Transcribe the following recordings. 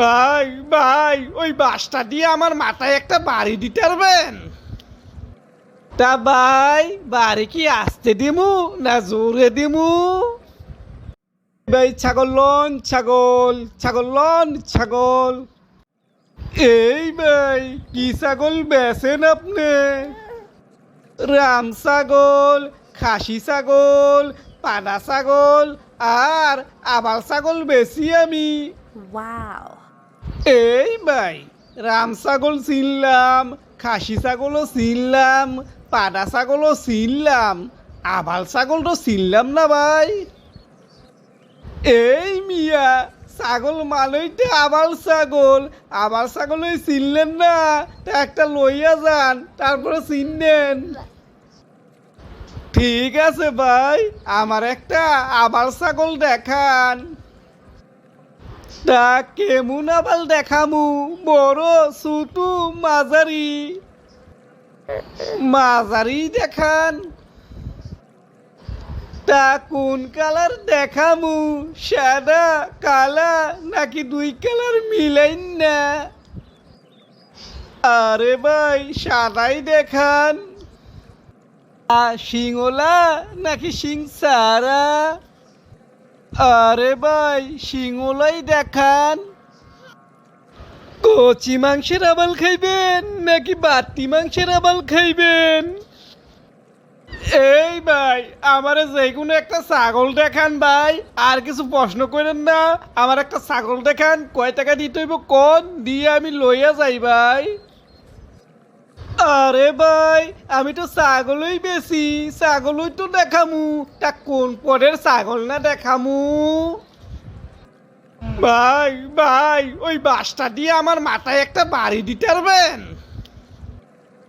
ভাই ভাই, ওই বাসটা দিয়ে আমার মাথায় একটা বাড়ি দিতে পারবেন? তা ভাই, বাড়ি কি আসতে দিমু না জোরে দিমু? ভাই, ছাগল লন, ছাগল ছাগল লন, ছাগল। এই ভাই, কি ছাগল বেছেন আপনি? রাম ছাগল, খাসি ছাগল, পানা ছাগল, আর আবার ছাগল বেশি আমি। Wow. এই ভাই, রাম ছাগল চিনলাম খাসি ছাগলও চিনলাম পাডা ছাগলও চিনলাম আবাল ছাগল তো চিনলাম না ভাই। এই মিয়া, ছাগল মানেই আবাল ছাগল আবাল ছাগল ওই চিনলেন না, তা একটা লইয়া যান, তারপরে চিনলেন ঠিক আছে ভাই, আমার একটা আবাল ছাগল দেখান। তা কেমন আবাল দেখামু, বড় ছোটু মাঝারি। মাঝারি দেখান। তা কোন কালার দেখামু, সাদা, কালা, নাকি দুই কালার মিলাইন না? আরে ভাই, সাদাই দেখান। আর শিঙলা নাকি শিং সারা? আরে ভাই, শিঙলাই দেখান। কচি মাংসের আবাল খাইবেন নাকি বাতি মাংসের আবাল খাইবেন? এই ভাই, আমারে যে কোনো একটা ছাগল দেখান ভাই। আর কিছু প্রশ্ন করেন না, আমার একটা ছাগল দেখান। কয় টাকা দিতে হইব কোন? দিয়ে আমি লইয়া যাই ভাই। আরে ভাই, আমি তো ছাগলই বেশি। ছাগলই তো দেখামু। তা কোন পরের ছাগল না দেখামু? ভাই ভাই, ওই বাসটা দিয়ে আমার মাথায় একটা বাড়ি দিতে পারবেন?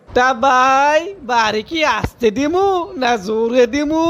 তা ভাই, বাড়ি কি আসতে দিমু না জোরে দিমু?